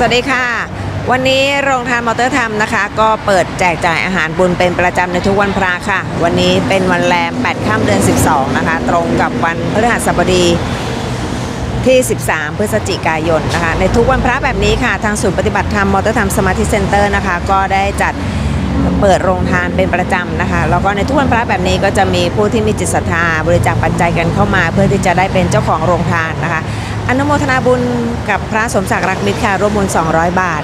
สวัสดีค่ะ วันนี้โรงทานมอเตอร์ทำนะคะ ก็เปิดแจกจ่ายอาหารบุญเป็นประจำในทุกวันพระค่ะ วันนี้เป็นวันแรม8ค่ำเดือน 12 นะคะ ตรงกับวันพฤหัสบดีที่ 13 พฤศจิกายนนะคะ ในทุกวันพระแบบนี้ค่ะ ทางศูนย์ปฏิบัติธรรมมอเตอร์ธรรมสมาธิเซ็นเตอร์นะคะ ก็ได้จัดเปิดโรงทานเป็นประจำนะคะ แล้วก็ในทุกวันพระแบบนี้ก็จะมีผู้ที่มีจิตศรัทธาบริจาคปัจจัยกันเข้ามา เพื่อที่จะได้เป็นเจ้าของโรงทานนะคะ อนุโมทนาบุญกับพระสมศักดิ์รักมิตรค่ะร่วมบุญ200 บาท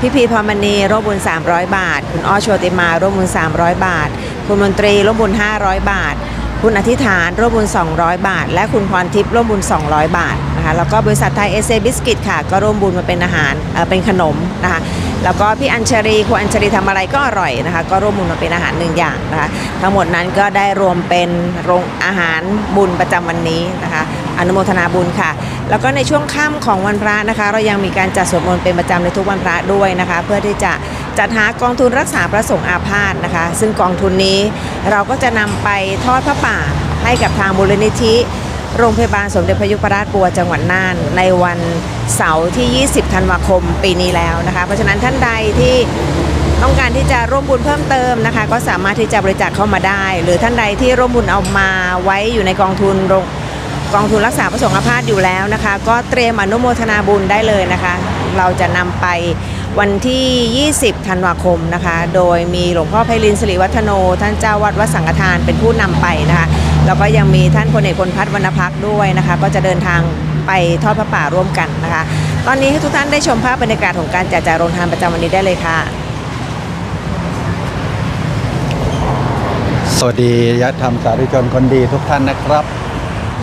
พี่พีพรมณีร่วมบุญ300 บาท คุณอ้อโชติมาร่วมบุญ300 บาท คุณมนตรีร่วมบุญ500 บาท คุณอธิษฐานร่วมบุญ200 บาท และคุณพรทิพย์ร่วมบุญ200 บาทนะคะแล้วก็บริษัทไทยเอเซบิสกิตค่ะ ก็ร่วมบุญมาเป็นอาหารเอ่อเป็นขนมนะคะแล้วก็พี่อัญชรีคุณอัญชรีทำอะไรก็อร่อยนะคะ ก็ร่วมบุญมาเป็นอาหารหนึ่งอย่างนะคะทั้งหมดนั้นก็ได้รวมเป็นโรงอาหารบุญประจำวันนี้นะคะ อนุโมทนาบุญค่ะ แล้วก็ในช่วงค่ำของวันพระนะคะ เรายังมีการจัดสวดมนต์เป็นประจำในทุกวันพระด้วยนะคะ เพื่อที่จะจัดหากองทุนรักษาพระสงฆ์อาพาธนะคะ ซึ่งกองทุนนี้เราก็จะนำไปทอดพระป่าให้กับทางมูลนิธิโรงพยาบาลสมเด็จพระยุพราชปัวจังหวัดน่าน ในวันเสาร์ที่ 20 ธันวาคมปีนี้แล้วนะคะ เพราะฉะนั้นท่านใดที่ต้องการที่จะร่วมบุญเพิ่มเติมนะคะ ก็สามารถที่จะบริจาคเข้ามาได้ หรือท่านใดที่ร่วมบุญเอามาไว้อยู่ในกองทุนโรง กองทุนรักษาพระสงฆ์อาพาธอยู่แล้วนะคะ ก็เตรียมอนุโมทนาบุญได้เลยนะคะ เราจะนำไปวันที่ 20 ธันวาคมนะคะ โดยมีหลวงพ่อไพลินสิริวัฒโน ท่านเจ้าวัดวัดสังฆทานเป็นผู้นำไปนะคะ แล้วก็ยังมีท่านพลเอกพลพัฒน์วรรณพักด้วยนะคะ ก็จะเดินทางไปทอดพระป่าร่วมกันนะคะ ตอนนี้ให้ทุกท่านได้ชมภาพบรรยากาศของการแจกจ่ายโรงทานประจำวันนี้ได้เลยค่ะสวัสดีญาติธรรมสาธุชนคนดีทุกท่านนะครับ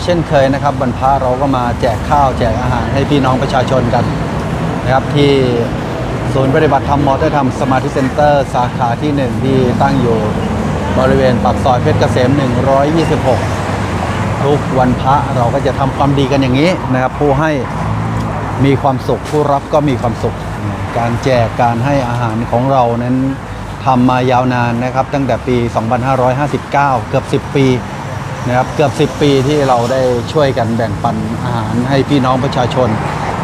เช่นเคยนะครับบรรพาเราก็มาแจกข้าวแจกอาหารให้พี่น้องประชาชนกันนะครับที่ศูนย์ปฏิบัติธรรมมอเตอร์ธรรมสมาธิเซ็นเตอร์ สาขาที่ 1 ที่ตั้งอยู่บริเวณปากซอยเพชรเกษม 126 ทุกวันพระเราก็จะทำความดีกันอย่างนี้นะครับผู้ให้มีความสุขผู้รับก็มีความสุข การแจกการให้อาหารของเรานั้นทำมายาวนานนะครับ ตั้งแต่ปี 2559 เกือบ 10 ปี นะครับเกือบ 10 ปีที่เราได้ช่วยกันแบ่งปันอาหารให้พี่น้องประชาชน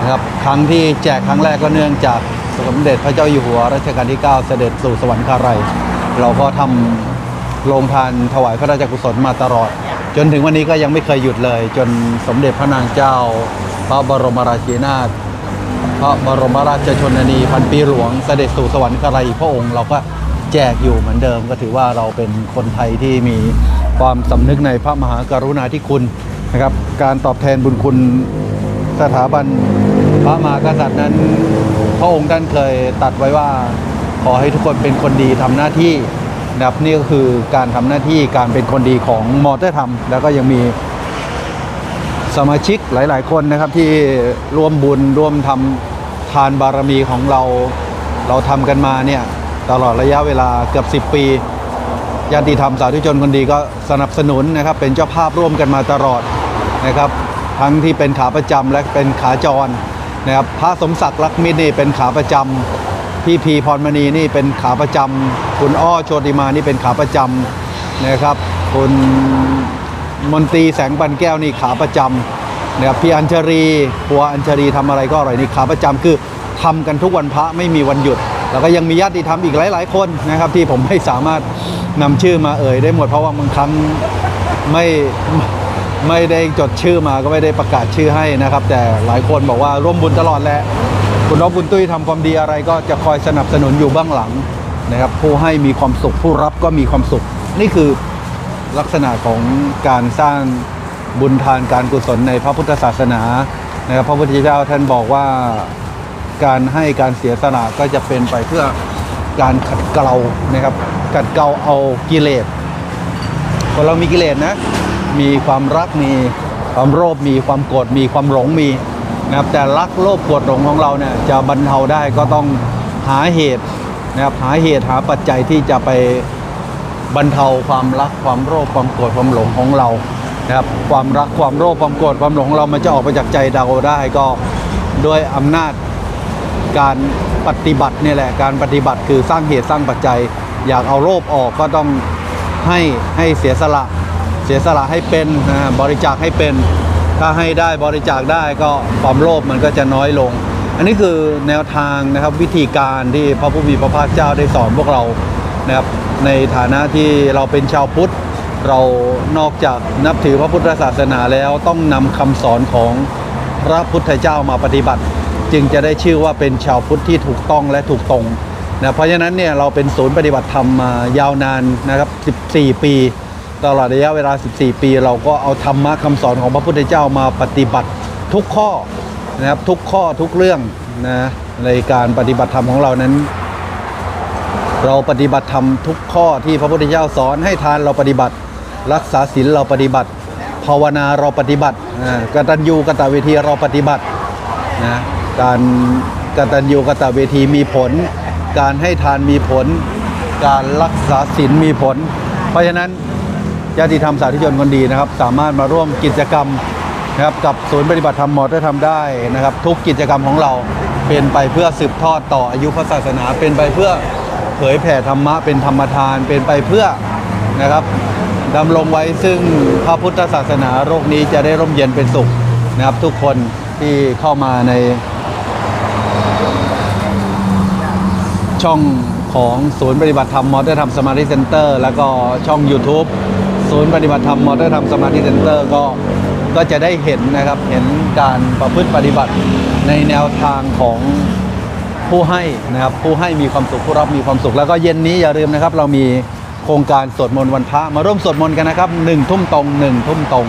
นะครับครั้งที่แจกครั้งแรกก็เนื่องจากสมเด็จพระเจ้าอยู่หัวรัชกาลที่ 9 เสด็จสู่สวรรคาลัยเราก็ทำโรงทานถวายพระราชกุศลมาตลอด จนถึงวันนี้ก็ยังไม่เคยหยุดเลย จนสมเด็จพระนางเจ้า พระบรมราชินีนาถพระบรมราชชนนีพันปีหลวงเสด็จสู่สวรรคาลัยพระองค์เราก็แจกอยู่เหมือนเดิมก็ถือว่าเราเป็นคนไทยที่มี ความสำนึกในพระมหากรุณาธิคุณนะครับ การตอบแทนบุญคุณสถาบันพระมหากษัตริย์นั้น พระองค์ท่านเคยตัดไว้ว่าขอให้ทุกคนเป็นคนดีทำหน้าที่นะครับนี่ก็คือการทำหน้าที่การเป็นคนดีของมอเตอร์ธรรม แล้วก็ยังมีสมาชิกหลาย ๆ คนนะครับที่ร่วมบุญร่วมทำทานบารมีของเรา เราทำกันมาเนี่ยตลอดระยะเวลาเกือบ 10 ปี ญาติธรรมสาธุชนคนดีก็สนับสนุนนะครับเป็นเจ้าภาพร่วมกันมาตลอดนะครับทั้งที่เป็นขาประจำและเป็นขาจรนะครับพระสมศักดิ์ลักมิตรนี่เป็นขาประจำพี่พีพรมณีนี่เป็นขาประจำคุณอ้อโชติมานี่เป็นขาประจำนะครับคุณมนตรีแสงปันแก้วนี่ขาประจำนะครับพี่อัญชรีครัวอัญชรีทำอะไรก็อร่อยนี่ขาประจำคือทำกันทุกวันพระไม่มีวันหยุด แล้วก็ยังมีญาติธรรมอีกหลาย ๆ คนนะครับที่ผมไม่สามารถ นำชื่อมาเอ่ยได้หมดเพราะว่าบางครั้งไม่ไม่ได้จดชื่อมาก็ไม่ได้ประกาศชื่อให้นะครับ แต่หลายคนบอกว่าร่วมบุญตลอดแหละคุณน้องบุญตุ้ยทำความดีอะไรก็จะคอยสนับสนุนอยู่เบื้องหลังนะครับ ผู้ให้มีความสุขผู้รับก็มีความสุข นี่คือลักษณะของการสร้างบุญทานการกุศลในพระพุทธศาสนานะครับพระพุทธเจ้าท่านบอกว่าการให้การเสียสละก็จะเป็นไปเพื่อการขัดเกลานะครับ ขัดเกาเอากิเลสคนเรามีกิเลสนะ มีความรักมีความโลภมีความโกรธมีความหลงมีนะครับแต่รักโลภโกรธหลงของเราเนี่ยจะบรรเทาได้ก็ต้องหาเหตุนะครับหาเหตุหาปัจจัยที่จะไปบรรเทาความรักความโลภความโกรธความหลงของเรานะครับความรักความโลภความโกรธความหลงของเรามันจะออกไปจากใจเราได้ก็ด้วยอำนาจการปฏิบัติเนี่ยแหละการปฏิบัติคือสร้างเหตุสร้างปัจจัย อยากเอาโลภออกก็ต้องให้ให้เสียสละเสียสละให้เป็นนะบริจาคให้เป็น ถ้าให้ได้บริจาคได้ก็ความโลภมันก็จะน้อยลง อันนี้คือแนวทางนะครับวิธีการที่พระผู้มีพระภาคเจ้าได้สอนพวกเรานะครับในฐานะที่เราเป็นชาวพุทธเรานอกจากนับถือพระพุทธศาสนาแล้วต้องนำคำสอนของพระพุทธเจ้ามาปฏิบัติ จึงจะได้ชื่อว่าเป็นชาวพุทธที่ถูกต้องและถูกตรง นะเพราะฉะนั้นเนี่ยเราเป็นศูนย์ปฏิบัติธรรมมายาวนานนะครับ 14 ปี ตลอดระยะเวลา 14 ปี เราก็เอาธรรมะคำสอนของพระพุทธเจ้ามาปฏิบัติทุกข้อนะครับทุกข้อทุกเรื่องนะในการปฏิบัติธรรมของเรานั้น เราปฏิบัติธรรมทุกข้อที่พระพุทธเจ้าสอนให้ทานเราปฏิบัติ รักษาศีลเราปฏิบัติ ภาวนาเราปฏิบัติกตัญญูกตเวทีเราปฏิบัตินะการกตัญญูกตเวทีมีผล การให้ทานมีผล การรักษาศีลมีผล เพราะฉะนั้นญาติธรรมสาธุชนคนดีนะครับ สามารถมาร่วมกิจกรรมนะครับกับศูนย์ปฏิบัติธรรมมอเตอร์ทำได้นะครับ ทุกกิจกรรมของเราเป็นไปเพื่อสืบทอดต่ออายุพระศาสนา เป็นไปเพื่อเผยแผ่ธรรมะเป็นธรรมทาน เป็นไปเพื่อนะครับดำรงไว้ซึ่งพระพุทธศาสนาโลกนี้จะได้ร่มเย็นเป็นสุขนะครับ ทุกคนที่เข้ามาใน ช่องของศูนย์ปฏิบัติธรรมมอเตอร์ธรรมสมาธิเซ็นเตอร์แล้วก็ช่อง YouTube ศูนย์ปฏิบัติธรรมมอเตอร์ธรรมสมาธิเซ็นเตอร์ก็ก็จะได้เห็นนะครับเห็นการประพฤติปฏิบัติในแนวทางของผู้ให้นะครับผู้ให้มีความสุขผู้รับมีความสุข แล้วก็เย็นนี้อย่าลืมนะครับ เรามีโครงการสวดมนต์วันพระมาร่วมสวดมนต์กันนะครับหนึ่งทุ่มตรงหนึ่งทุ่มตรง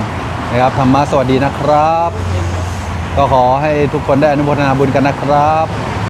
นะครับธรรมะสวัสดีนะครับ ก็ขอให้ทุกคนได้อนุโมทนาบุญกันนะครับ